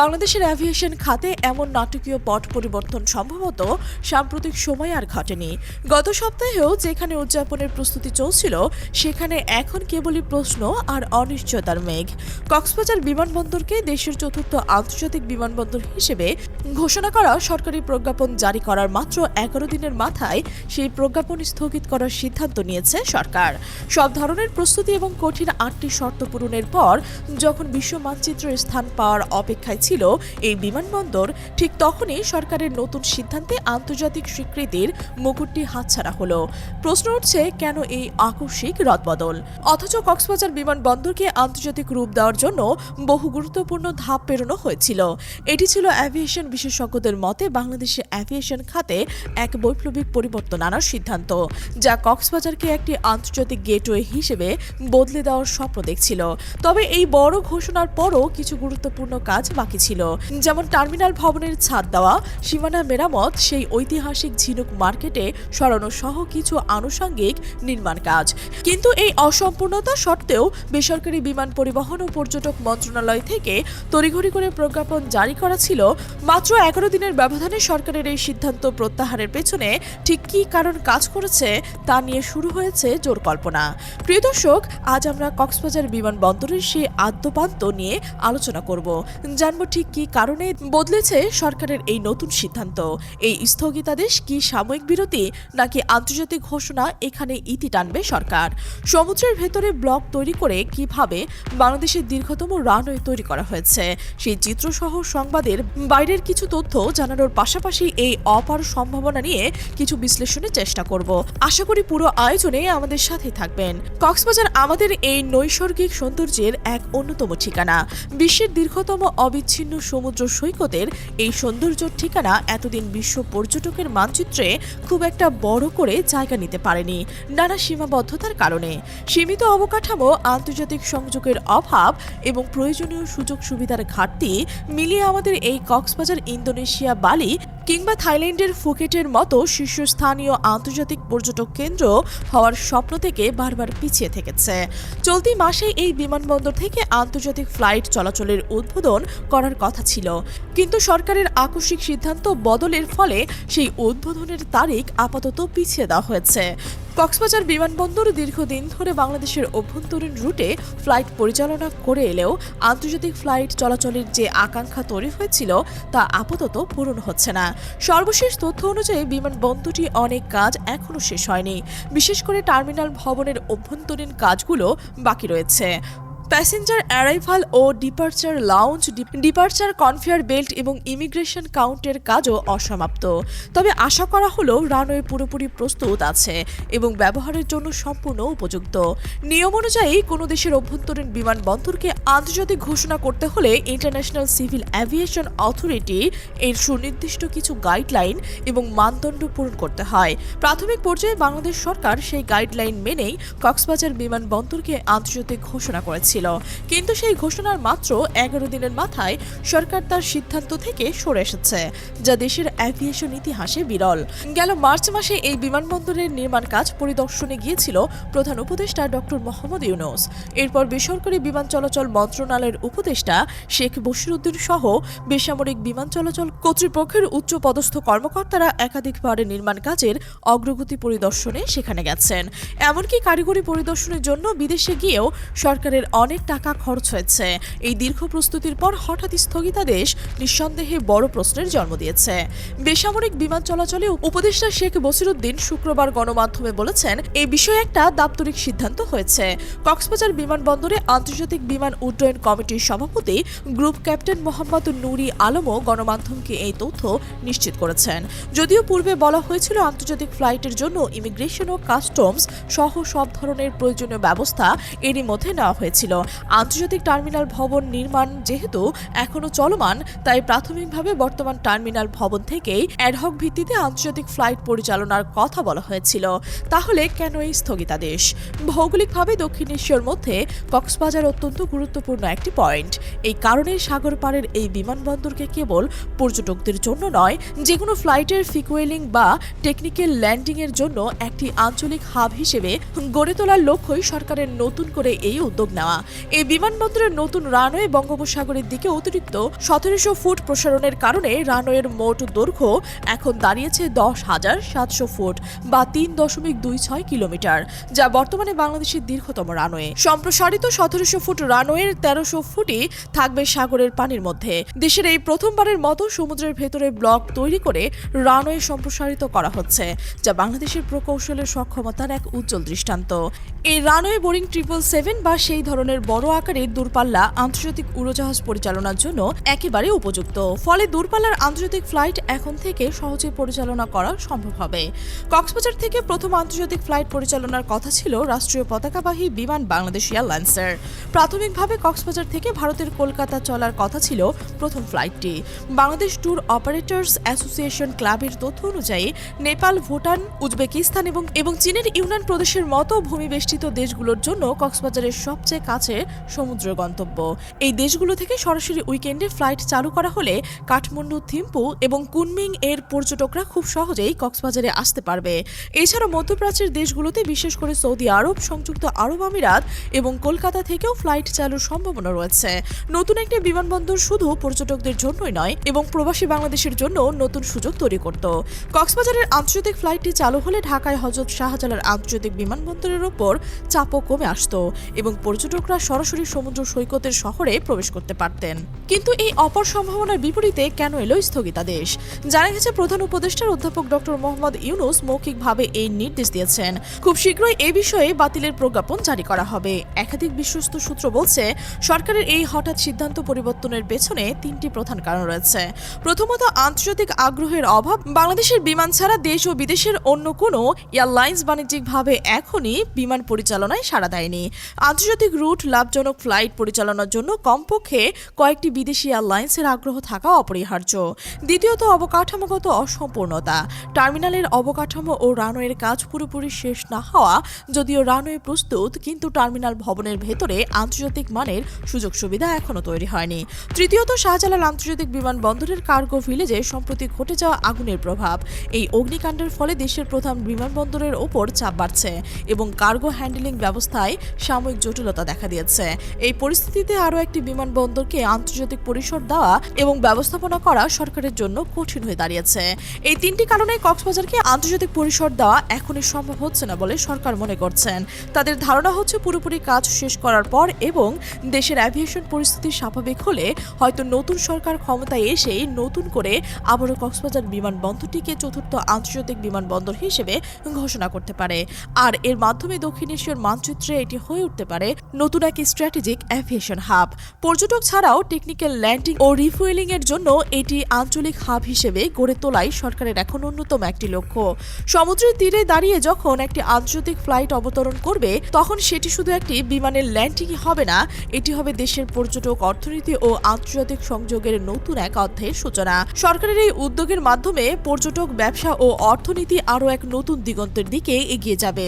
বাংলাদেশের অ্যাভিয়েশন খাতে এমন নাটকীয় পট পরিবর্তন সম্ভবত সাম্প্রতিক সময় আর ঘটেনি। গত সপ্তাহেও যেখানে উদযাপনের প্রস্তুতি চলছিল, সেখানে এখন কেবলই প্রশ্ন আর অনিশ্চয়তার মেঘ। কক্সবাজার বিমানবন্দরকে দেশের চতুর্থ আন্তর্জাতিক বিমানবন্দর হিসেবে ঘোষণা করা সরকারি প্রজ্ঞাপন জারি করার মাত্র এগারো দিনের মাথায় সেই প্রজ্ঞাপন স্থগিত করার সিদ্ধান্ত নিয়েছে সরকার। সব ধরনের প্রস্তুতি এবং কঠিন আটটি শর্ত পূরণের পর যখন বিশ্ব মানচিত্রের স্থান পাওয়ার অপেক্ষায় ছিল এই বিমানবন্দর, ঠিক তখনই সরকারের নতুন সিদ্ধান্তে আন্তর্জাতিক স্বীকৃতির মুকুটটি হাতছাড়া হলো। প্রশ্ন উঠছে, কেন এই আকস্মিক রদবদল? অথচ কক্সবাজার বিমানবন্দরকে আন্তর্জাতিক রূপ দেওয়ার জন্য বহু গুরুত্বপূর্ণ ধাপ পেরোনো হয়েছিল। এটি ছিল অ্যাভিয়েশন বিশেষজ্ঞদের মতে বাংলাদেশের অ্যাভিয়েশন খাতে এক বৈপ্লবিক পরিবর্তন আনার সিদ্ধান্ত, যা কক্সবাজারকে একটি আন্তর্জাতিক গেটওয়ে হিসেবে বদলে দেওয়ার স্বপ্ন দেখছিল। তবে এই বড় ঘোষণার পরও কিছু গুরুত্বপূর্ণ কাজ বাকি ছিল। যেমন টার্মিনাল ভবনের ছাদ দেওয়া, সীমানা মেরামত, সেই ঐতিহাসিক ঝিনুক মার্কেটে সরানো সহ কিছু আনুষঙ্গিক নির্মাণ কাজ। কিন্তু এই অসম্পূর্ণতা সত্ত্বেও বেসরকারি বিমান পরিবহন ও পর্যটক মন্ত্রণালয় থেকে তড়িঘড়ি করে প্রজ্ঞাপন জারি করা ছিল। মাত্র এগারো দিনের ব্যবধানে সরকারের এই সিদ্ধান্ত প্রত্যাহারের পেছনে ঠিক কী কারণ কাজ করেছে তা নিয়ে শুরু হয়েছে জোর কল্পনা। প্রিয় দর্শক, আজ আমরা কক্সবাজার বিমানবন্দরের সেই আদ্যপান্ত নিয়ে আলোচনা করব। জানব ঠিক কী কারণে বদলেছে সরকারের এই নতুন সিদ্ধান্ত? এই স্থগিতাদেশ কি সাময়িক বিরতি, নাকি আন্তর্জাতিক ঘোষণা এখানে ইতি টানবে সরকার? সমুদ্রের ভেতরে ব্লক তৈরি করে কীভাবে বাংলাদেশের দীর্ঘতম রানওয়ে তৈরি করা হয়েছে? সেই চিত্রসহ সংবাদের বাইরের কিছু তথ্য জানানোর পাশাপাশি এই অপার সম্ভাবনা নিয়ে কিছু বিশ্লেষণের চেষ্টা করব। আশা করি পুরো আয়োজনে আমাদের সাথে থাকবেন। কক্সবাজার আমাদের এই নৈসর্গিক সৌন্দর্যের এক অন্যতম ঠিকানা। বিশ্বের দীর্ঘতম অবিচ্ছিন্ন সমুদ্র সৈকতের এই সৌন্দর্যর ঠিকানা এতদিন বিশ্ব পর্যটকের মানচিত্রে খুব একটা বড় করে জায়গা নিতে পারেনি নানা সীমাবদ্ধতার কারণে। সীমিত অবকাঠামো, আন্তর্জাতিক সংযোগের অভাব এবং প্রয়োজনীয় সুযোগ সুবিধার ঘাটতি মিলিয়ে আমাদের এই কক্সবাজার ইন্দোনেশিয়া বালি কিংবা থাইল্যান্ডের ফুকেটের মতো শীর্ষস্থানীয় আন্তর্জাতিক পর্যটক কেন্দ্র হওয়ার স্বপ্ন থেকে বারবার পিছিয়ে থেকেছে। চলতি মাসে এই বিমানবন্দর থেকে আন্তর্জাতিক ফ্লাইট চলাচলের উদ্বোধন করার কথা ছিল। কিন্তু সরকারের আকস্মিক সিদ্ধান্ত বদলের ফলে সেই উদ্বোধনের তারিখ আপাতত পিছিয়ে দেওয়া হয়েছে। কক্সবাজার বিমানবন্দর দীর্ঘদিন ধরে বাংলাদেশের অভ্যন্তরীণ রুটে ফ্লাইট পরিচালনা করে এলেও আন্তর্জাতিক ফ্লাইট চলাচলের যে আকাঙ্ক্ষা তৈরি হয়েছিল তা আপাতত পূরণ হচ্ছে না। সর্বশেষ তথ্য অনুযায়ী বিমানবন্দরটি অনেক কাজ এখনও শেষ হয়নি। বিশেষ করে টার্মিনাল ভবনের অভ্যন্তরীণ কাজগুলো বাকি রয়েছে। প্যাসেঞ্জার অ্যারাইভাল ও departure lounge departure conveyor belt এবং ইমিগ্রেশন কাউন্টের কাজও অসমাপ্ত। তবে আশা করা হলো রানওয়ে পুরোপুরি প্রস্তুত আছে এবং ব্যবহারের জন্য সম্পূর্ণ উপযুক্ত। নিয়ম অনুযায়ী কোনো দেশের অভ্যন্তরীণ বিমানবন্দরকে আন্তর্জাতিক ঘোষণা করতে হলে ইন্টারন্যাশনাল সিভিল অ্যাভিয়েশন অথরিটি এর সুনির্দিষ্ট কিছু গাইডলাইন এবং মানদণ্ড পূরণ করতে হয়। প্রাথমিক পর্যায়ে বাংলাদেশ সরকার সেই গাইডলাইন মেনেই কক্সবাজার বিমানবন্দরকে আন্তর্জাতিক ঘোষণা করেছিল কিন্তু সেই ঘোষণার মাত্র এগারো দিনের মাথায় সরকার তার সিদ্ধান্ত থেকে সরে এসেছে, যা দেশের অ্যাভিয়েশন ইতিহাসে বিরল। গেল মার্চ মাসে এই বিমানবন্দরের নির্মাণ কাজ পরিদর্শনে গিয়েছিল প্রধান উপদেষ্টা ডক্টর মোহাম্মদ ইউনুস। এরপর বেসরকারি বিমান চলাচল মন্ত্রণালয়ের উপদেষ্টা শেখ বশিরউদ্দিন সহ বেসামরিক বিমান চলাচল কর্তৃপক্ষের উচ্চ পদস্থ কর্মকর্তারা একাধিকবার নির্মাণ কাজের অগ্রগতি পরিদর্শনে সেখানে গেছেন। এমনকি কারিগরি পরিদর্শনের জন্য বিদেশে গিয়েও সরকারের অনেক টাকা খরচ হয়েছে। এই দীর্ঘ প্রস্তুতির পর হঠাৎ স্থগিতাদেশ নিঃসন্দেহে বড় প্রশ্নের জন্ম দিয়েছে। বেসামরিক বিমান চলাচলে উপদেষ্টা শেখ বসিরুদ্দিন শুক্রবার গণমাধ্যমে বলেছেন এই বিষয়ে একটা দাপ্তরিক সিদ্ধান্ত হয়েছে। কক্সবাজার বিমানবন্দরে আন্তর্জাতিক বিমান উড্ডয়ন কমিটির সভাপতি গ্রুপ ক্যাপ্টেন মোহাম্মদ নুরি আলমও গণমাধ্যমকে এই তথ্য নিশ্চিত করেছেন। যদিও পূর্বে বলা হয়েছিল আন্তর্জাতিক ফ্লাইটের জন্য ইমিগ্রেশন ও কাস্টমস সহ সব ধরনের প্রয়োজনীয় ব্যবস্থা এরই মধ্যে নেওয়া হয়েছিল। আন্তর্জাতিক টার্মিনাল ভবন নির্মাণ যেহেতু এখনও চলমান, তাই প্রাথমিকভাবে বর্তমান টার্মিনাল ভবন থেকেই অ্যাডহক ভিত্তিতে আন্তর্জাতিক ফ্লাইট পরিচালনার কথা বলা হয়েছিল। তাহলে কেন এই স্থগিতাদেশ? ভৌগোলিকভাবে দক্ষিণ এশিয়ার মধ্যে কক্সবাজার অত্যন্ত গুরুত্বপূর্ণ একটি পয়েন্ট। এই কারণে সাগর পাড়ের এই বিমানবন্দরকে কেবল পর্যটকদের জন্য নয় যে কোনো ফ্লাইটের ফিকুয়েলিং বা টেকনিক্যাল ল্যান্ডিংয়ের জন্য একটি আঞ্চলিক হাব হিসেবে গড়ে তোলার লক্ষ্যই সরকারের নতুন করে এই উদ্যোগ নেওয়া। এই বিমানবন্দরের নতুন রানওয়ে বঙ্গোপসাগরের দিকে অতিরিক্ত সতেরোশো ফুট প্রসারণের কারণে রানওয়ের মোট দৈর্ঘ্য এখন দাঁড়িয়েছে দশ হাজার সাতশো ফুট বা তিন দশমিক দুই ছয় কিলোমিটার, যা বর্তমানে বাংলাদেশের দীর্ঘতম রানওয়ে। সম্প্রসারিত সতেরোশো ফুট রানওয়ের তেরোশো ফুটই থাকবে সাগরের পানির মধ্যে। দেশের এই প্রথমবারের মতো সমুদ্রের ভেতরে ব্লক তৈরি করে রানওয়ে সম্প্রসারিত করা হচ্ছে, যা বাংলাদেশের প্রকৌশলের সক্ষমতার এক উজ্জ্বল দৃষ্টান্ত। এই রানওয়ে বোরিং ট্রিপল সেভেন বা সেই ধরনের বড় আকারের দূরপাল্লা আন্তর্জাতিক উড়োজাহাজ পরিচালনার জন্য একেবারে উপযুক্ত। ফলে দূরপাল্লার আন্তর্জাতিক ফ্লাইট এখন থেকে সহজে পরিচালনা করা সম্ভব হবে। কক্সবাজার থেকে প্রথম আন্তর্জাতিক ফ্লাইট পরিচালনার কথা ছিল রাষ্ট্রীয় পতাকাবাহী বিমান বাংলাদেশ এয়ারলাইন্সের। প্রাথমিকভাবে কক্সবাজার থেকে ভারতের কলকাতা চলার কথা ছিল প্রথম ফ্লাইটটি। বাংলাদেশ ট্যুর অপারেটর্স অ্যাসোসিয়েশন ক্লাবের তথ্য অনুযায়ী নেপাল, ভুটান, উজবেকিস্তান এবং এবং চীনের ইউনান প্রদেশের মতো ভূমিবেষ্টিত দেশগুলোর জন্য কক্সবাজারের সবচেয়ে কাছে সমুদ্র গন্তব্য। এই দেশগুলো থেকে সরাসরি উইকেন্ডে ফ্লাইট চালু করা হলে কাঠমান্ডু, থিম্পু এবং কুনমিং এর পর্যটকরা খুব সহজেই কক্সবাজারে আসতে পারবে। এছাড়া মধ্যপ্রাচ্যের দেশগুলোতে বিশেষ করে সৌদি আরব, সংযুক্ত আরব আমিরাত এবং কলকাতা থেকেও ফ্লাইট চালুর সম্ভাবনা রয়েছে। নতুন একটি বিমানবন্দর শুধু পর্যটকদের জন্যই নয়, এবং প্রবাসী বাংলাদেশের জন্য নতুন সুযোগ তৈরি করত। কক্সবাজারের আন্তর্জাতিক ফ্লাইটটি চালু হলে ঢাকায় হজরত শাহজালাল আন্তর্জাতিক বিমানবন্দরের ওপর চাপও কমে আসতো এবং পর্যটকরা সরাসরি সমুদ্র সৈকতের শহরে প্রবেশ করতে পারতেন। কিন্তু এই অপর সম্ভাবনার বিপরীতে কেন এলো স্থগিতাদেশ? জানা গেছে, প্রধান উপদেষ্টার অধ্যাপক ডক্টর মোহাম্মদ ইউনুস মৌখিকভাবে এই নির্দেশ দিয়েছেন। খুব শীঘ্রই এ বিষয়ে বাতিলের প্রজ্ঞাপন জারি করা হবে। একাধিক বিশ্বস্ত সূত্র বলছে, সরকারের এই হঠাৎ সিদ্ধান্ত পরিবর্তনের পেছনে তিনটি প্রধান কারণ রয়েছে। প্রথমত, আন্তর্জাতিক আগ্রহের অভাব। বাংলাদেশের বিমান ছাড়া দেশ ও বিদেশের অন্য কোনো এয়ারলাইন্স বাণিজ্যিকভাবে এখনই বিমান পরিচালনায় সাড়া দেয়নি। আন্তর্জাতিক রুট লাভজনক ফ্লাইট পরিচালনার জন্য কমপক্ষে কয়েকটি বিদেশি এয়ারলাইন্সের আগ্রহ থাকা অপরিহার্য। দ্বিতীয়ত, অবকাঠামোগত অসম্পূর্ণতা। টার্মিনালের অবকাঠামো ও রানওয়ের কাজ পুরোপুরি শেষ না হওয়া যদিও রানওয়ে প্রস্তুত, কিন্তু টার্মিনাল ভবনের ভেতরে আন্তর্জাতিক মানের সুযোগ সুবিধা এখনও তৈরি হয়নি। তৃতীয়ত, শাহজালাল আন্তর্জাতিক বিমানবন্দরের কার্গো ভিলেজে সম্প্রতি ঘটে যাওয়া আগুনের প্রভাব। এই অগ্নিকাণ্ডের ফলে দেশের প্রধান বিমানবন্দরের ওপর চাপ বাড়ছে এবং কার্গো হ্যান্ডেলিং ব্যবস্থায় সাময়িক জটিলতা দেখা দিয়েছে। এই পরিস্থিতিতে আরও একটি বিমানবন্দরকে আন্তর্জাতিক পরিসর দেওয়া এবং ব্যবস্থাপনা করা সরকারের জন্য কঠিন হয়ে দাঁড়িয়েছে। এই তিনটি কারণে কক্সবাজারকে আন্তর্জাতিক পরিসর দেওয়া এখনই সম্ভব হচ্ছে না বলে সরকার মনে করছেন। তাদের ধারণা হচ্ছে পুরোপুরি কাজ শেষ করার পর এবং দেশের অ্যাভিয়েশন পরিস্থিতি স্বাভাবিক হলে হয়তো নতুন সরকার ক্ষমতায় এসেই নতুন করে আবারও কক্সবাজার বিমানবন্দরটিকে চতুর্থ আন্তর্জাতিক বিমানবন্দর হিসেবে ঘোষণা করতে পারে। আর এর মাধ্যমে দক্ষিণ এশিয়ার মানচিত্রে এটি হয়ে উঠতে পারে নতুন এক স্ট্র্যাটেজিক অ্যাভিয়েশন হাব পর্যটক ছাড়াও টেকনিক্যাল ল্যান্ডিং ও রিফুয়েলিং এর জন্য এটি আঞ্চলিক হাব হিসেবে গড়ে তোলাই সরকারের এখন অন্যতম একটি লক্ষ্য। সমুদ্রের তীরে দাঁড়িয়ে যখন একটি আন্তর্জাতিক ফ্লাইট অবতরণ করবে, তখন সেটি শুধু একটি বিমানের ল্যান্ডিংই হবে না, এটি হবে দেশের পর্যটক, অর্থনীতি ও আন্তর্জাতিক সংযোগের নতুন এক অধ্যায়ের সূচনা। সরকারের এই উদ্যোগের মাধ্যমে পর্যটক ব্যবসা ও অর্থনীতি আরও এক নতুন দিগন্তের দিকে এগিয়ে যাবে।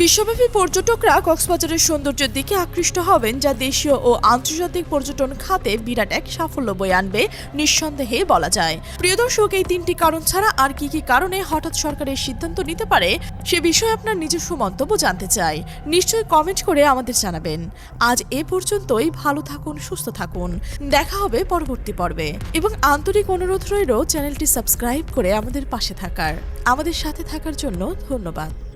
বিশ্বব্যাপী পর্যটকরা কক্সবাজারের সৌন্দর্যের দিকে আকৃষ্ট হবেন যা দেশীয় ও আন্তর্জাতিক পর্যটন খাতে বিরাট এক সাফল্য বয়ে আনবে নিঃসন্দেহে বলা যায়। প্রিয় দর্শক, এই তিনটি কারণ ছাড়া আর কি কি কারণে হঠাৎ সরকারের সিদ্ধান্ত নিতে পারে সে বিষয়ে আপনার নিজস্ব মন্তব্য জানতে চাই। নিশ্চয়ই কমেন্ট করে আমাদের জানাবেন। আজ এ পর্যন্তই, ভালো থাকুন, সুস্থ থাকুন। দেখা হবে পরবর্তী পর্বে। এবং আন্তরিক অনুরোধ রইল চ্যানেলটি সাবস্ক্রাইব করে আমাদের পাশে থাকার। আমাদের সাথে থাকার জন্য ধন্যবাদ।